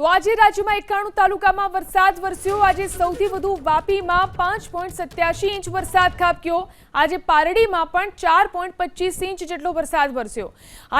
તો આજે રાજ્યમાં એકાણું તાલુકામાં વરસાદ વરસ્યો. આજે સૌથી વધુ વાપીમાં પાંચ પોઈન્ટ સત્યાસી ઇંચ વરસાદ ખાબક્યો. આજે પારડીમાં પણ ચાર પોઈન્ટ પચીસ ઇંચ જેટલો વરસાદ વરસ્યો.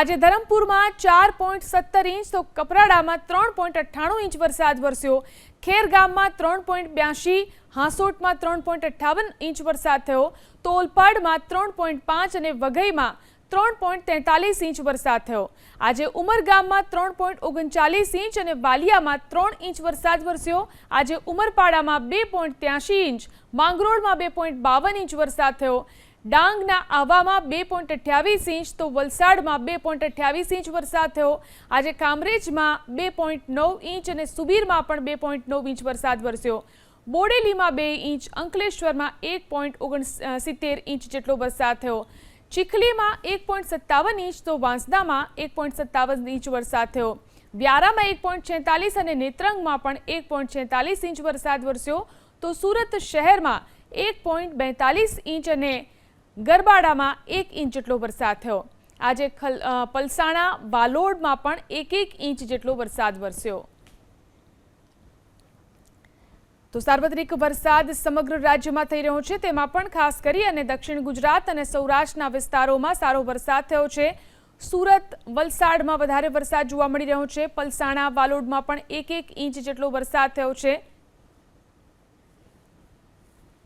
આજે ધરમપુરમાં ચાર પોઈન્ટ સત્તર ઇંચ, તો કપરાડામાં ત્રણ પોઈન્ટ અઠ્ઠાણું ઇંચ વરસાદ વરસ્યો. ખેરગામમાં ત્રણ પોઈન્ટ બ્યાસી, હાંસોટમાં ત્રણ પોઈન્ટ અઠ્ઠાવન ઇંચ વરસાદ થયો. તો ઓલપાડમાં ત્રણ પોઈન્ટ પાંચ અને વઘઈમાં ત્રણ પોઈન્ટ તેતાલીસ ઇંચ વરસાદ થયો. આજે ઉમરગામમાં ત્રણ પોઈન્ટ ઓગણચાલીસ ઇંચ અને વાલિયામાં ત્રણ ઇંચ વરસાદ વરસ્યો. આજે ઉમરપાડામાં બે પોઈન્ટ ત્યાસી ઇંચ, માંગરોળમાં બે પોઈન્ટ બાવન ઇંચ વરસાદ થયો. ડાંગના આવામાં બે પોઈન્ટ અઠ્યાવીસ ઇંચ, તો વલસાડમાં બે પોઈન્ટ અઠ્યાવીસ ઇંચ વરસાદ થયો. આજે કામરેજમાં બે પોઈન્ટ નવ ઇંચ અને સુબીરમાં પણ બે પોઈન્ટ નવ ઇંચ વરસાદ વરસ્યો. બોડેલીમાં બે ઇંચ, અંકલેશ્વરમાં એક પોઈન્ટ ઓગણ સિત્તેર ઇંચ જેટલો વરસાદ થયો. ચીખલીમાં એક પોઈન્ટ સત્તાવન ઇંચ તો વાંસદામાં એક પોઈન્ટ સત્તાવન ઇંચ વરસાદ થયો. વ્યારામાં એક પોઈન્ટ છેતાલીસ અને નેત્રંગમાં પણ એક પોઈન્ટ છેતાલીસ ઇંચ વરસાદ વરસ્યો. તો સુરત શહેરમાં એક પોઈન્ટ બેતાલીસ ઇંચ અને ગરબાડામાં એક ઇંચ જેટલો વરસાદ થયો. આજે પલસાણા વાલોડમાં પણ એક એક ઇંચ જેટલો વરસાદ વરસ્યો. તો સાર્વત્રિક વરસાદ સમગ્ર રાજ્યમાં થઈ રહ્યો છે. તેમાં પણ ખાસ કરી અને દક્ષિણ ગુજરાત અને સૌરાષ્ટ્રના વિસ્તારોમાં સારો વરસાદ થયો છે. સુરત, વલસાડમાં વધારે વરસાદ જોવા મળી રહ્યો છે. પલસાણા, વાલોડમાં પણ એક એક ઇંચ જેટલો વરસાદ થયો છે.